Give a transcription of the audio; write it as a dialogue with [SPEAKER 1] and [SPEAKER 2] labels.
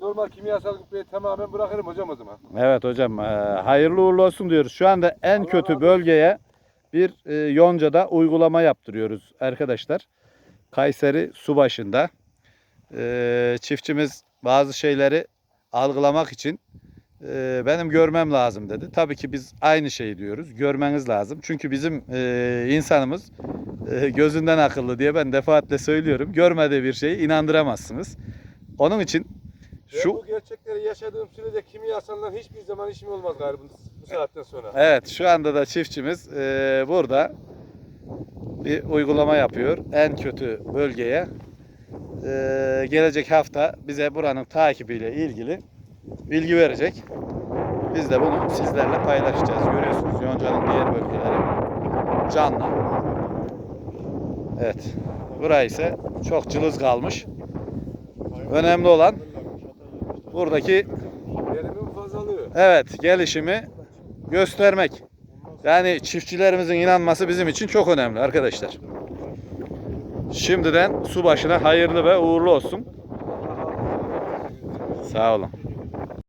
[SPEAKER 1] normal kimyasal gübreyi tamamen bırakırım hocam o zaman.
[SPEAKER 2] Evet hocam e, hayırlı uğurlu olsun diyoruz. Şu anda en
[SPEAKER 1] Allah
[SPEAKER 2] kötü
[SPEAKER 1] razı
[SPEAKER 2] bölgeye bir e, yoncada uygulama yaptırıyoruz arkadaşlar. Kayseri su başında. E, çiftçimiz bazı şeyleri algılamak için e, benim görmem lazım dedi. Tabii ki biz aynı şeyi diyoruz. Görmeniz lazım. Çünkü bizim e, insanımız e, gözünden akıllı diye ben defaatle söylüyorum. Görmediği bir şeyi inandıramazsınız. Onun için
[SPEAKER 1] Şu...
[SPEAKER 2] şu
[SPEAKER 1] bu gerçekleri yaşadığım sürece kimyasaldan hiçbir zaman işim olmaz galiba bu, saatten sonra.
[SPEAKER 2] Evet şu anda da çiftçimiz eee, burada bir uygulama yapıyor. En kötü bölgeye. Eee, gelecek hafta bize buranın takibiyle ilgili bilgi verecek. Biz de bunu sizlerle paylaşacağız. Görüyorsunuz Yonca'nın diğer bölgeleri canlı. Evet. Burası ise çok cılız kalmış. Önemli olan buradaki. Evet, gelişimi göstermek. Yani çiftçilerimizin inanması bizim için çok önemli arkadaşlar. Şimdiden su başına hayırlı ve uğurlu olsun. Sağ olun.